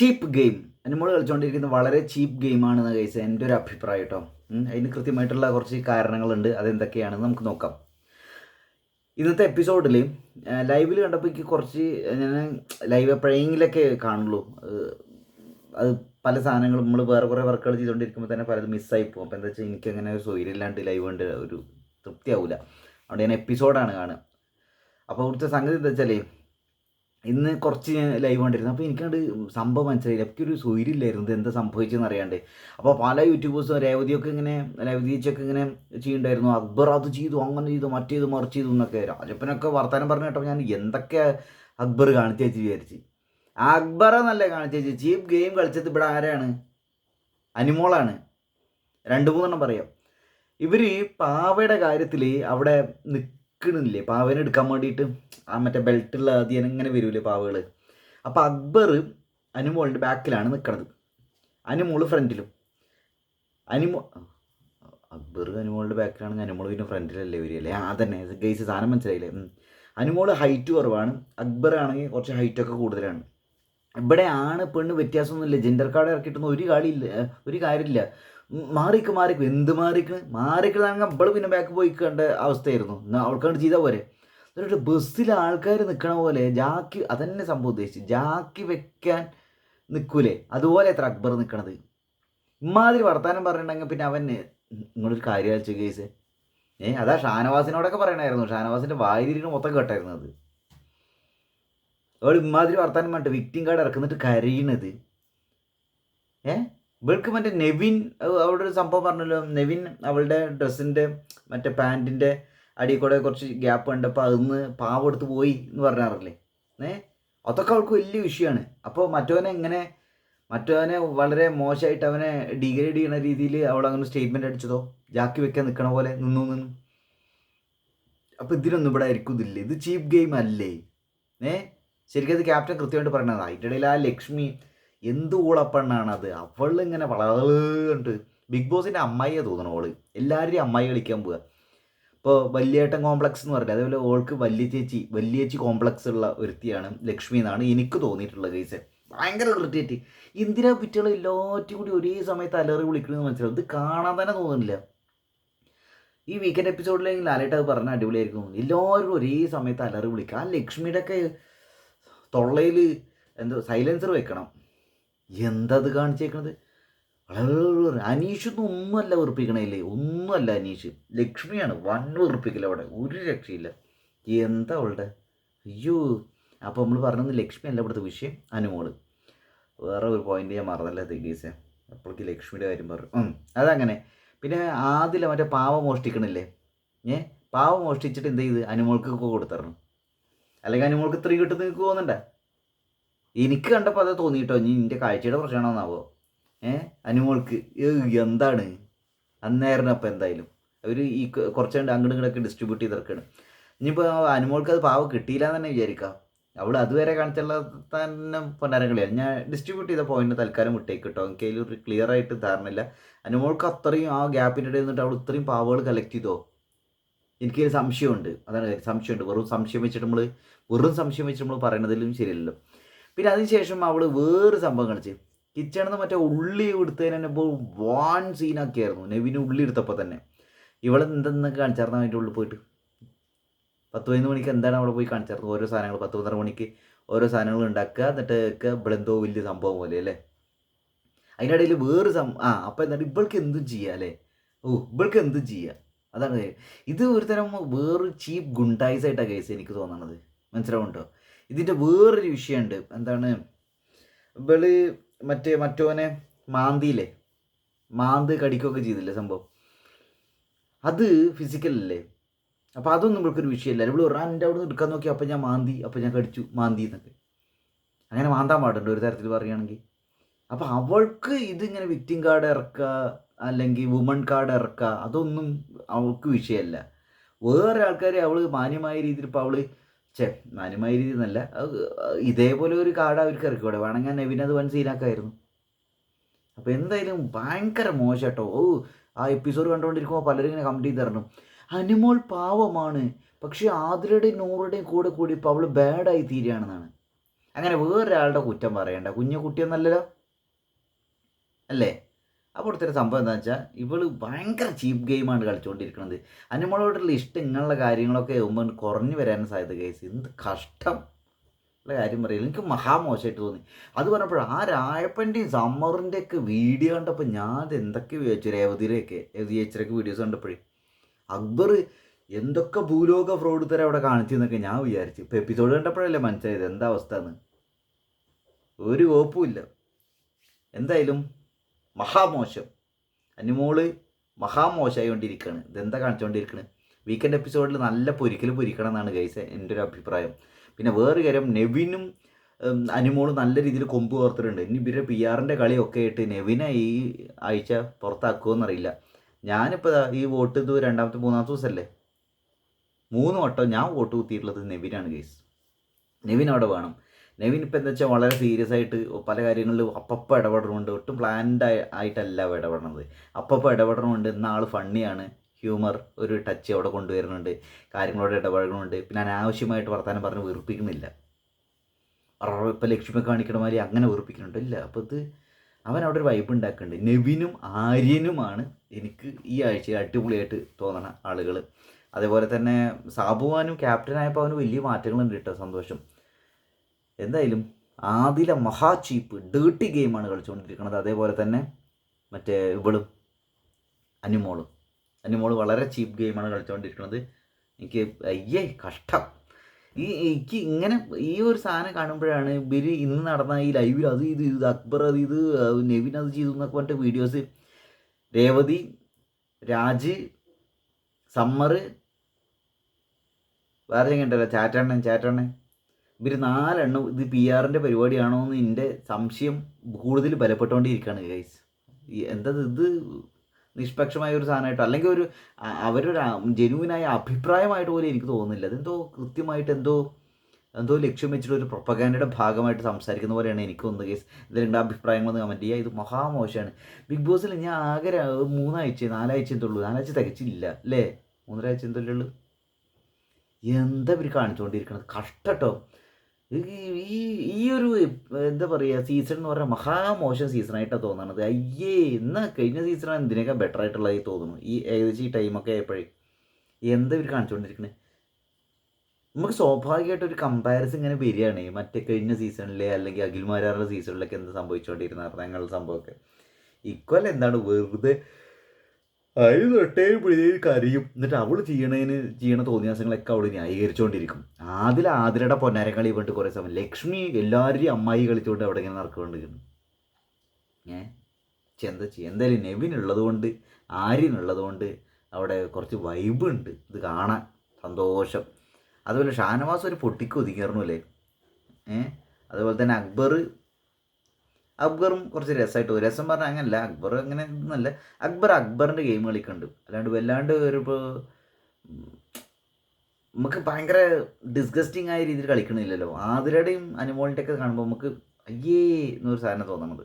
ചീപ്പ് game. നമ്മൾ കളിച്ചുകൊണ്ടിരിക്കുന്ന വളരെ ചീപ്പ് ഗെയിമാണെന്ന് കഴിച്ച എന്റെ ഒരു അഭിപ്രായം കേട്ടോ അതിന് കൃത്യമായിട്ടുള്ള കുറച്ച് കാരണങ്ങളുണ്ട്. അതെന്തൊക്കെയാണെന്ന് നമുക്ക് നോക്കാം. ഇന്നത്തെ എപ്പിസോഡിൽ ലൈവിൽ കണ്ടപ്പോൾ എനിക്ക് കുറച്ച് ഞാൻ ലൈവ് എപ്പോഴെങ്കിലൊക്കെ കാണുള്ളൂ. അത് പല സാധനങ്ങളും നമ്മൾ വേറെ കുറേ വർക്കുകൾ ചെയ്തുകൊണ്ടിരിക്കുമ്പോൾ തന്നെ പലതും മിസ്സായി പോകും. അപ്പോൾ എന്താ വെച്ചാൽ എനിക്ക് അങ്ങനെ ഒരു സൗകര്യമില്ലാണ്ട് ലൈവ് കണ്ട് ഒരു തൃപ്തിയാവില്ല അതുകൊണ്ട് ഞാൻ എപ്പിസോഡാണ് കാണുക. അപ്പോൾ ഇവിടുത്തെ സംഗതി എന്താ വെച്ചാൽ ഇന്ന് കുറച്ച് ഞാൻ ലൈവ് കണ്ടിരുന്നു. അപ്പോൾ എനിക്കത് സംഭവം മനസ്സിലായില്ല. എനിക്കൊരു സ്വൈര്യമില്ലായിരുന്നു. ഇത് എന്താ സംഭവിച്ചതെന്ന് അറിയാണ്ട്. അപ്പോൾ പല യൂട്യൂബേഴ്സും രേവതിയൊക്കെ ഇങ്ങനെ രേവതി ചേച്ചിയൊക്കെ ഇങ്ങനെ ചെയ്യുന്നുണ്ടായിരുന്നു. അക്ബർ അത് ചെയ്തു അങ്ങനെ ചെയ്തു മറ്റേത് മറിച്ച് ചെയ്തു എന്നൊക്കെ. രാജപ്പനൊക്കെ വർത്തമാനം പറഞ്ഞു കേട്ടോ ഞാൻ എന്തൊക്കെ അക്ബർ കാണിച്ചു വെച്ച് വിചാരിച്ച്. അക്ബർ നല്ല കാണിച്ചു വെച്ച് ചീപ്പ് ഗെയിം കളിച്ചത് ഇവിടെ ആരാണ്? അനിമോളാണ്. രണ്ട് മൂന്നെണ്ണം പറയാം. ഇവർ പാവയുടെ കാര്യത്തിൽ അവിടെ നിൽക്കണില്ലേ പാവേനെ എടുക്കാൻ വേണ്ടിയിട്ട്. ആ മറ്റേ ബെൽറ്റുള്ള അധികം ഇങ്ങനെ വരൂലേ പാവകൾ അപ്പോൾ അക്ബർ അനുമോളിന്റെ ബാക്കിലാണ് നിൽക്കണത് അനുമോൾ ഫ്രണ്ടിലും അനുമോ അക്ബർ അനുമോളുടെ ബാക്കിലാണെങ്കിൽ അനുമോൾ പിന്നെ ഫ്രണ്ടിലല്ലേ വരികയല്ലേ? ആ തന്നെ ഗൈസ് സാധനം മനസ്സിലായില്ലേ. അനുമോൾ ഹൈറ്റ് കുറവാണ്. അക്ബർ ആണെങ്കിൽ കുറച്ച് ഹൈറ്റൊക്കെ കൂടുതലാണ്. ഇവിടെ ആണ് പെണ്ണ് വ്യത്യാസമൊന്നുമില്ല. ജെൻഡർ കാർഡ് ഇറക്കിയിട്ടൊന്നും ഒരു കളിയില്ല ഒരു കാര്യമില്ല. മാറിക്ക് മാറിക്കും. എന്ത് മാറിക്ക്? മാറിക്കണമെങ്കിൽ നമ്മൾ പിന്നെ ബാക്ക് പോയി കണ്ട അവസ്ഥയായിരുന്നു. എന്നാൽ അവൾക്കാണ്ട് ചെയ്താൽ പോരെ. എന്നിട്ട് ബസ്സിൽ ആൾക്കാർ നിൽക്കണ പോലെ ജാക്കി അതന്നെ സംഭവം ഉദ്ദേശിച്ചു ജാക്കി വെക്കാൻ നിൽക്കൂലേ അതുപോലെ എത്ര അക്ബർ നിൽക്കണത് ഇമാതിരി വർത്താനം പറഞ്ഞിട്ടുണ്ടെങ്കിൽ പിന്നെ അവൻ നിങ്ങളൊരു കാര്യം അയച്ചു കേസ് ഏ അതാ ഷാനവാസിനോടൊക്കെ പറയണമായിരുന്നു ഷാനവാസിന്റെ വായിരിക്കുന്ന മൊത്തം കേട്ടായിരുന്നു അത്. അവൾ ഇമാതിരി വർത്താനം പറഞ്ഞിട്ട് വിക്ടിം കാർഡ് ഇറക്കുന്നിട്ട് കരയണത്. ഏ? ഇവൾക്ക് മറ്റേ നെവിൻ അവ- അവിടെ ഒരു സംഭവം പറഞ്ഞല്ലോ. നെവിൻ അവളുടെ ഡ്രസ്സിന്റെ മറ്റേ പാന്റിന്റെ അടിയിൽ കൂടെ കുറച്ച് ഗ്യാപ്പ് കണ്ടപ്പോൾ അതൊന്ന് പാവം എടുത്ത് പോയി എന്ന് പറഞ്ഞാറില്ലേ? ഏ അതൊക്കെ അവൾക്ക് വലിയ വിഷയമാണ് അപ്പോൾ മറ്റവനെ എങ്ങനെ മറ്റവനെ വളരെ മോശമായിട്ട് അവനെ ഡിഗ്രേഡ് ചെയ്യുന്ന രീതിയിൽ അവൾ അങ്ങനെ സ്റ്റേറ്റ്മെന്റ് അടിച്ചതോ? ജാക്കി വെക്കാൻ നിൽക്കണ പോലെ നിന്നു നിന്നു. അപ്പോൾ ഇതിനൊന്നും ഇവിടെ ആയിരിക്കുന്നില്ല ഇത് ചീപ്പ് ഗെയിം അല്ലേ? ഏ ശരിക്കും അത് ക്യാപ്റ്റൻ കൃത്യമായിട്ട് പറയണത്. അതിന്റെ ഇടയിൽ ആ ലക്ഷ്മി എന്ത് അത് അവളിങ്ങനെ വളർന്നുണ്ട് ബിഗ് ബോസിന്റെ അമ്മായിയെ തോന്നണം ഓൾ. എല്ലാവരുടെയും അമ്മായി കളിക്കാൻ പോവുക ഇപ്പോൾ വല്യേട്ടൻ കോംപ്ലക്സ് എന്ന് പറഞ്ഞില്ല അതേപോലെ ഓൾക്ക് വലിയ ചേച്ചി വലിയ ചേച്ചി കോംപ്ലക്സ് ഉള്ള ഒരുത്തിയാണ് ലക്ഷ്മി എന്നാണ് എനിക്ക് തോന്നിയിട്ടുള്ളത് കേസ് ഭയങ്കര ഇറിറ്റേറ്റ് ഇന്ദിരാ കുറ്റികൾ എല്ലാറ്റും കൂടി ഒരേ സമയത്ത് അലറി വിളിക്കണമെന്ന് മനസ്സിലാവും? ഇത് കാണാൻ തന്നെ തോന്നുന്നില്ല. ഈ വീക്കെൻഡ് എപ്പിസോഡിലെങ്കിൽ ലാലേട്ട് അത് പറഞ്ഞാൽ അടിപൊളിയായിരിക്കും. എല്ലാവരും ഒരേ സമയത്ത് അലറി വിളിക്കുക ആ ലക്ഷ്മിയുടെ ഒക്കെ തൊള്ളയിൽ എന്തോ സൈലൻസർ വെക്കണം. എന്താ അത് കാണിച്ചേക്കണത്? വളരെ അനീഷൊന്നും ഒന്നുമല്ല വെറുപ്പിക്കണേലേ. ഒന്നുമല്ല അനീഷ്. ലക്ഷ്മിയാണ് വൻ വെറുപ്പിക്കല അവിടെ. ഒരു രക്ഷയില്ല. എന്താ അവളുടെ? അയ്യോ. അപ്പോൾ നമ്മൾ പറഞ്ഞത് ലക്ഷ്മി അല്ല ഇവിടുത്തെ വിഷയം. അനുമോൾ. വേറെ ഒരു പോയിന്റ് ഞാൻ മറന്നല്ല തെഗീസേ അപ്പോഴേക്ക് ലക്ഷ്മിയുടെ കാര്യം പറഞ്ഞു അതങ്ങനെ. പിന്നെ ആദ്യം മറ്റേ പാവ മോഷ്ടിക്കണില്ലേ? ഏ? പാവ മോഷ്ടിച്ചിട്ട് എന്ത് ചെയ്ത്? അനുമോൾക്ക് കൊടുത്തരണം. അല്ലെങ്കിൽ അനുമോൾക്ക് ഇത്രയും കിട്ടുന്ന നിങ്ങൾക്ക് തോന്നണ്ട? എനിക്ക് കണ്ടപ്പോൾ അത് തോന്നിയിട്ടോ ഇനി നിന്റെ കാഴ്ചയുടെ പ്രശ്നമാണെന്നാവോ? ഏ? അനുമോൾക്ക് എന്താണ്? അന്നേരം അപ്പം എന്തായാലും. അവർ ഈ കുറച്ച് അങ്ങോട്ടും ഇങ്ങോട്ടൊക്കെ ഡിസ്ട്രിബ്യൂട്ട് ചെയ്തിറക്കാണ്. ഇനിയിപ്പോൾ അനുമോൾക്ക് അത് പാവം കിട്ടിയില്ല എന്ന് തന്നെ വിചാരിക്കാം. അവൾ അതുവരെ കാണിച്ചുള്ള തന്നെ പൊന്നാരം കളിയാണ് ഞാൻ ഡിസ്ട്രിബ്യൂട്ട് ചെയ്ത പോയിന്റ് തൽക്കാലം വിട്ടേക്ക് കേട്ടോ എനിക്ക് അതിൽ ഒരു ക്ലിയർ ആയിട്ട് ധാരണയില്ല. അനുമോൾക്ക് അത്രയും ആ ഗ്യാപ്പിന്റെ ഇടയിൽ നിന്നിട്ട് അവൾ ഇത്രയും പാവകൾ കളക്ട് ചെയ്തോ? എനിക്ക് സംശയമുണ്ട്. അതാണ് സംശയമുണ്ട്. വെറും സംശയം വെച്ചിട്ട് നമ്മൾ വെറും സംശയം വെച്ചിട്ട് നമ്മൾ പറയുന്നതിലും ശരിയല്ലല്ലോ. പിന്നെ അതിനുശേഷം അവൾ വേറെ സംഭവം കളിച്ച് കിച്ചണിൽ നിന്ന് മറ്റേ ഉള്ളി എടുത്തതിന് തന്നെ ഇപ്പോൾ വാൻ സീനാക്കിയായിരുന്നു നെവിന് ഉള്ളി എടുത്തപ്പോൾ തന്നെ. ഇവളെ എന്തെന്നൊക്കെ കാണിച്ചായിരുന്നു അതിന്റെ ഉള്ളിൽ പോയിട്ട്? പത്ത് പതിനൊന്ന് മണിക്ക് എന്താണ് അവിടെ പോയി കാണിച്ചായിരുന്നു ഓരോ സാധനങ്ങൾ പത്ത് പന്ത്രണ്ട് മണിക്ക് ഓരോ സാധനങ്ങൾ ഉണ്ടാക്കുക എന്നിട്ട് ഒക്കെ വലിയ സംഭവം പോലെ അല്ലേ? അതിന്റെ ഇടയിൽ വേറെ സം ആ അപ്പോൾ എന്താണ് ഇവൾക്ക് എന്തും ചെയ്യാം അല്ലേ? ഓ ഇവൾക്ക് എന്തും ചെയ്യാം? അതാണ്. ഇത് ഒരു തരം വേറൊരു ചീപ്പ് ഗുണ്ടായിസായിട്ടാണ് കേസ് എനിക്ക് തോന്നണത്. മനസ്സിലാവുണ്ടോ ഇതിന്റെ വേറൊരു വിഷയമുണ്ട്. എന്താണ്? ഇവൾ മറ്റേ മറ്റോനെ മാന്തിയില്ലേ? മാന്ത് കടിക്കുകയൊക്കെ ചെയ്തില്ലേ സംഭവം? അത് ഫിസിക്കൽ അല്ലേ? അപ്പോൾ അതൊന്നും ഇവൾക്കൊരു വിഷയമല്ല. ഇവൾ ഒരാൾ എന്റെ അവിടെ നിന്ന് എടുക്കാൻ നോക്കി. അപ്പം ഞാൻ മാന്തി. അപ്പം ഞാൻ കടിച്ചു. മാന്തി എന്നൊക്കെ. അങ്ങനെ മാന്താൻ പാടുണ്ട് ഒരു തരത്തിൽ പറയുകയാണെങ്കിൽ. അപ്പോൾ അവൾക്ക് ഇതിങ്ങനെ വിറ്റിംഗ് കാർഡ് ഇറക്കുക അല്ലെങ്കിൽ വുമൺ കാർഡ് ഇറക്കുക അതൊന്നും അവൾക്ക് വിഷയമല്ല. വേറെ ആൾക്കാരെ അവൾ മാന്യമായ രീതിയിൽ ഇപ്പോൾ അവൾ ചേ മാന്യമായ രീതിയിൽ എന്നല്ല ഇതേപോലെ ഒരു കാർഡ് അവർക്ക് ഇറക്കിക്കൂടെ വേണമെങ്കിൽ നെവിൻ അത് വൻ സീനാക്കായിരുന്നു അപ്പോൾ എന്തായാലും ഭയങ്കര മോശം കേട്ടോ ഓ ആ എപ്പിസോഡ് കണ്ടുകൊണ്ടിരിക്കുമ്പോൾ പലരും ഇങ്ങനെ കമന്റ് ചെയ്തിരുന്നു. അനുമോൾ പാവമാണ്. പക്ഷേ ആതിരയുടെയും നൂറുടെയും കൂടെ കൂടി ഇപ്പോൾ അവൾ ബാഡായി തീരുകയാണെന്നാണ്. അങ്ങനെ വേറൊരാളുടെ കുറ്റം പറയണ്ട. കുഞ്ഞു കുട്ടിയൊന്നല്ലല്ലോ അല്ലേ? അപ്പോൾ ഇവിടുത്തെ സംഭവം എന്താണെന്ന് വെച്ചാൽ ഇവൾ ഭയങ്കര ചീപ്പ് ഗെയിമാണ് കളിച്ചുകൊണ്ടിരിക്കുന്നത് അനിമളോടുള്ള ഇഷ്ടം ഇങ്ങനെയുള്ള കാര്യങ്ങളൊക്കെ ആകുമ്പോൾ കുറഞ്ഞു വരാൻ സാധ്യത കേസ് എന്ത് കഷ്ടം. ഉള്ള കാര്യം പറയില്ല എനിക്ക് മഹാമോശമായിട്ട് തോന്നി. അത് പറഞ്ഞപ്പോൾ ആ രായപ്പന്റെയും സമ്മറിന്റെ ഒക്കെ വീഡിയോ കണ്ടപ്പോൾ ഞാൻ എന്തൊക്കെ വിചാരിച്ചു രേവതിയുടെയൊക്കെ രേവതി ചേച്ചിയൊക്കെ വീഡിയോസ് കണ്ടപ്പോഴേ. അക്ബർ എന്തൊക്കെ ഭൂലോക ഫ്രോഡ് തരം അവിടെ കാണിച്ചു എന്നൊക്കെ ഞാൻ വിചാരിച്ചു. ഇപ്പോൾ എപ്പിസോഡ് കണ്ടപ്പോഴല്ലേ മനസ്സിലായത് എന്താ അവസ്ഥ എന്ന് ഒരു കോപ്പുമില്ല എന്തായാലും മഹാമോശം. അനുമോൾ മഹാമോശമായി കൊണ്ടിരിക്കുകയാണ് ഇതെന്താ കാണിച്ചുകൊണ്ടിരിക്കുന്നത് വീക്കെൻഡ് എപ്പിസോഡിൽ നല്ല പൊരിക്കൽ പൊരിക്കണം എന്നാണ് ഗൈസ് എന്റെ ഒരു അഭിപ്രായം. പിന്നെ വേറെ കാര്യം നെവിനും അനുമോളും നല്ല രീതിയിൽ കൊമ്പ് കോർത്തിട്ടുണ്ട്. ഇനി ഇവരുടെ പി ആറിന്റെ കളിയൊക്കെ ആയിട്ട് നെവിനെ ഈ ആഴ്ച പുറത്താക്കുമെന്നറിയില്ല ഞാനിപ്പോൾ ഈ വോട്ട് ഇത് രണ്ടാമത്തെ മൂന്നാമത്തെ ദിവസമല്ലേ മൂന്ന് വട്ടം ഞാൻ വോട്ട് കുത്തിയിട്ടുള്ളത് നെവിനാണ് ഗൈസ് നെവിൻ അവിടെ വേണം. നെവിൻ ഇപ്പം എന്താ വെച്ചാൽ വളരെ സീരിയസ് ആയിട്ട് പല കാര്യങ്ങളിൽ അപ്പപ്പം ഇടപെടണമുണ്ട് ഒട്ടും പ്ലാൻഡ് ആയിട്ടല്ല ഇടപെടുന്നത്. അപ്പപ്പം ഇടപെടണമുണ്ട് ഇന്ന ആൾ ഫണ്ണിയാണ് ഹ്യൂമർ ഒരു ടച്ച് അവിടെ കൊണ്ടുവരുന്നുണ്ട്. കാര്യങ്ങളോട് ഇടപഴകുന്നുണ്ട്. പിന്നെ അനാവശ്യമായിട്ട് വർത്തമാനം പറഞ്ഞ് വീർപ്പിക്കുന്നില്ല ഇപ്പം ലക്ഷ്മി കാണിക്കണ മാതിരി അങ്ങനെ വീർപ്പിക്കുന്നുണ്ട് ഇല്ല അപ്പോൾ ഇത് അവൻ അവിടെ ഒരു വൈബ് ഉണ്ടാക്കുന്നുണ്ട്. നെവിനും ആര്യനുമാണ് എനിക്ക് ഈ ആഴ്ച അടിപൊളിയായിട്ട് തോന്നണ ആളുകൾ അതേപോലെ തന്നെ സാബുവാനും ക്യാപ്റ്റനായപ്പോൾ അവന് വലിയ മാറ്റങ്ങളുണ്ട് കേട്ടോ സന്തോഷം. എന്തായാലും ആദില മഹാ ചീപ്പ് ഡേർട്ടി ഗെയിമാണ് കളിച്ചുകൊണ്ടിരിക്കുന്നത്. അതേപോലെ തന്നെ മറ്റേ ഇവളും അനുമോളും. അനിമോൾ വളരെ ചീപ്പ് ഗെയിമാണ് കളിച്ചുകൊണ്ടിരിക്കുന്നത്. എനിക്ക് അയ്യേ കഷ്ടം. ഈ എനിക്ക് ഇങ്ങനെ ഈ ഒരു സാധനം കാണുമ്പോഴാണ് ഇവർ ഇന്ന് നടന്ന ഈ ലൈവിൽ അത് ഇത് ഇത് അക്ബർ അത് ഇത് നെവിൻ അത് ചെയ്തു എന്നൊക്കെ പറഞ്ഞിട്ട് വീഡിയോസ് രേവതി രാജ് സമ്മർ വേറെ ഉണ്ടല്ലോ? ചാറ്റണ്ണൻ ചാറ്റണ്ണൻ. ഇവർ നാലെണ്ണം ഇത് പി ആറിന്റെ പരിപാടിയാണോ എന്ന് എന്റെ സംശയം കൂടുതൽ ബലപ്പെട്ടുകൊണ്ടിരിക്കുകയാണ് ഗൈസ് എന്താ ഇത്? നിഷ്പക്ഷമായ ഒരു സാധനമായിട്ട് അല്ലെങ്കിൽ ഒരു അവരൊരു ജെനുവിനായ അഭിപ്രായമായിട്ട് പോലും എനിക്ക് തോന്നുന്നില്ല. അതെന്തോ കൃത്യമായിട്ട് എന്തോ എന്തോ ലക്ഷ്യം വെച്ചിട്ട് ഒരു പ്രൊപ്പഗാൻഡയുടെ ഭാഗമായിട്ട് സംസാരിക്കുന്ന പോലെയാണ് എനിക്ക് തോന്നുന്നത് കേസ് ഇതിലുണ്ട് അഭിപ്രായങ്ങളൊന്ന് കമന്റ് ചെയ്യുക. ഇത് മഹാമോശമാണ്. ബിഗ് ബോസിൽ ഞാൻ ആകെ മൂന്നാഴ്ച നാലാഴ്ച എന്തുള്ളൂ നാലാഴ്ച തികച്ചില്ല അല്ലേ? മൂന്നരാഴ്ച എന്തല്ലേ ഉള്ളൂ. എന്താ ഇവർ കാണിച്ചുകൊണ്ടിരിക്കുന്നത് കഷ്ടട്ടോ. ഈ ഈ ഒരു എന്താ പറയുക സീസൺ എന്ന് പറഞ്ഞാൽ മഹാമോശം സീസണായിട്ടാണ് തോന്നണത്. അയ്യേ എന്നാ കഴിഞ്ഞ സീസണാണ് ഇതിനേക്കാൾ ബെറ്റർ ആയിട്ടുള്ളതായി തോന്നുന്നു. ഈ ഏകദേശം ഈ ടൈമൊക്കെ ആയപ്പോഴേ. എന്താ ഇവർ കാണിച്ചുകൊണ്ടിരിക്കണേ നമുക്ക് സ്വാഭാവികമായിട്ട് ഒരു കമ്പാരിസൺ ഇങ്ങനെ വരികയാണ്. മറ്റേ കഴിഞ്ഞ സീസണിലെ അല്ലെങ്കിൽ അഖിൽമാരാറുടെ സീസണിലൊക്കെ എന്ത് സംഭവിച്ചുകൊണ്ടിരുന്ന ഞങ്ങളുടെ സംഭവമൊക്കെ. ഇക്വൽ എന്താണ്? വെറുതെ അതിന് തൊട്ടേ പിടിയിൽ കരയും. എന്നിട്ട് അവൾ ചെയ്യണതിന് ചെയ്യണ തോന്നിയാസങ്ങളൊക്കെ അവൾ ന്യായീകരിച്ചുകൊണ്ടിരിക്കും ആദില ആതിരയുടെ പൊന്നാരം കളി പറഞ്ഞിട്ട് കുറേ സമയം ലക്ഷ്മി എല്ലാവരുടെയും അമ്മായി കളിച്ചുകൊണ്ട് അവിടെ ഇങ്ങനെ നടക്കുകൊണ്ടിരിക്കുന്നു ഏ? ചെയ്യുക എന്തായാലും നെവിൻ ഉള്ളതുകൊണ്ട് ആര്യൻ ഉള്ളതുകൊണ്ട് അവിടെ കുറച്ച് വൈബ് ഉണ്ട്. ഇത് കാണാൻ സന്തോഷം. അതുപോലെ ഷാനവാസ് ഒരു പൊട്ടിക്ക് അല്ലേ? ഏ? അതുപോലെ തന്നെ അക്ബർ അക്ബറും കുറച്ച് രസമായിട്ട് തോന്നി. രസം പറഞ്ഞാൽ അങ്ങനല്ല. അക്ബർ അങ്ങനെ ഒന്നല്ല അക്ബർ അക്ബറിന്റെ ഗെയിം കളിക്കുന്നുണ്ട് അല്ലാണ്ട് വല്ലാണ്ട് ഒരു നമുക്ക് ഭയങ്കര ഡിസ്ഗസ്റ്റിംഗ് ആയ രീതിയിൽ കളിക്കണില്ലല്ലോ. ആതിരയുടെയും അനുമോളിന്റെ ഒക്കെ കാണുമ്പോൾ നമുക്ക് അയ്യേ എന്നൊരു സാധനം തോന്നണത്